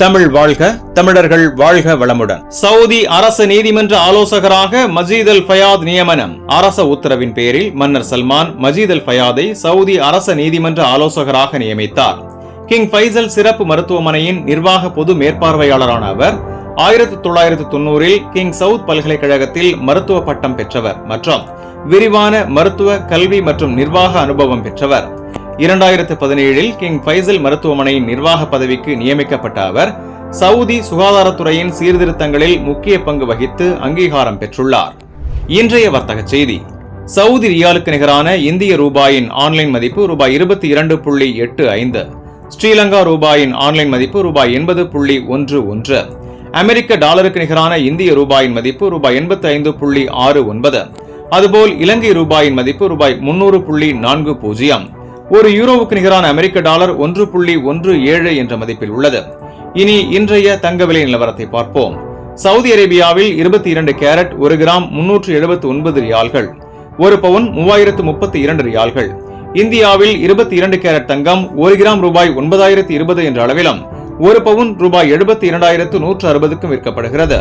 தமிழ் வாழ்க தமிழர்கள் வாழ்க வளமுடன். சவுதி அரசு நீதிமன்ற ஆலோசகராக மஜீத் அல் ஃபயாத் நியமனம். அரச உத்தரவின் பேரில் மன்னர் சல்மான் மஜீத் அல் ஃபயாதை சவுதி அரச நீதிமன்ற ஆலோசகராக நியமித்தார். கிங் ஃபைசல் சிறப்பு மருத்துவமனையின் நிர்வாக பொது மேற்பார்வையாளரான அவர் ஆயிரத்தி தொள்ளாயிரத்தி தொண்ணூறில் கிங் சவுத் பல்கலைக்கழகத்தில் மருத்துவ பட்டம் பெற்றவர் மற்றும் விரிவான மருத்துவ கல்வி மற்றும் நிர்வாக அனுபவம் பெற்றவர். இரண்டாயிரத்து பதினேழில் கிங் ஃபைசல் மருத்துவமனையின் நிர்வாக பதவிக்கு நியமிக்கப்பட்ட அவர் சவுதி சுகாதாரத்துறையின் சீர்திருத்தங்களில் முக்கிய பங்கு வகித்து அங்கீகாரம் பெற்றுள்ளார். இன்றைய வர்த்தக செய்தி. சவுதி ரியாலுக்கு நிகரான இந்திய ரூபாயின் ஆன்லைன் மதிப்பு ரூபாய் இருபத்தி இரண்டு புள்ளி எட்டு ஐந்து ஸ்ரீலங்கா ரூபாயின் ஆன்லைன் மதிப்பு ரூபாய் எண்பது புள்ளி ஒன்று ஒன்று அமெரிக்க டாலருக்கு நிகரான இந்திய ரூபாயின் மதிப்பு ரூபாய் எண்பத்தி ஐந்து புள்ளி ஆறு ஒன்பது அதுபோல் இலங்கை ரூபாயின் மதிப்பு ரூபாய் முன்னூறு புள்ளி நான்கு பூஜ்ஜியம் ஒரு யூரோவுக்கு நிகரான அமெரிக்க டாலர் ஒன்று புள்ளி ஒன்று ஏழு என்ற மதிப்பில் உள்ளது. இனி இன்றைய தங்க விலை நிலவரத்தை பார்ப்போம். சவுதி அரேபியாவில் இருபத்தி இரண்டு கேரட் ஒரு கிராம் முன்னூற்று எழுபத்தி ஒன்பது ரியால்கள் ஒரு பவுன் மூவாயிரத்து முப்பத்தி இரண்டு ரியால்கள். இந்தியாவில் இருபத்தி இரண்டு கேரட் தங்கம் ஒரு கிராம் ரூபாய் ஒன்பதாயிரத்து இருபது என்ற அளவிலும் ஒரு பவுன் ரூபாய் எழுபத்தி இரண்டாயிரத்து நூற்று அறுபதுக்கும் விற்கப்படுகிறது.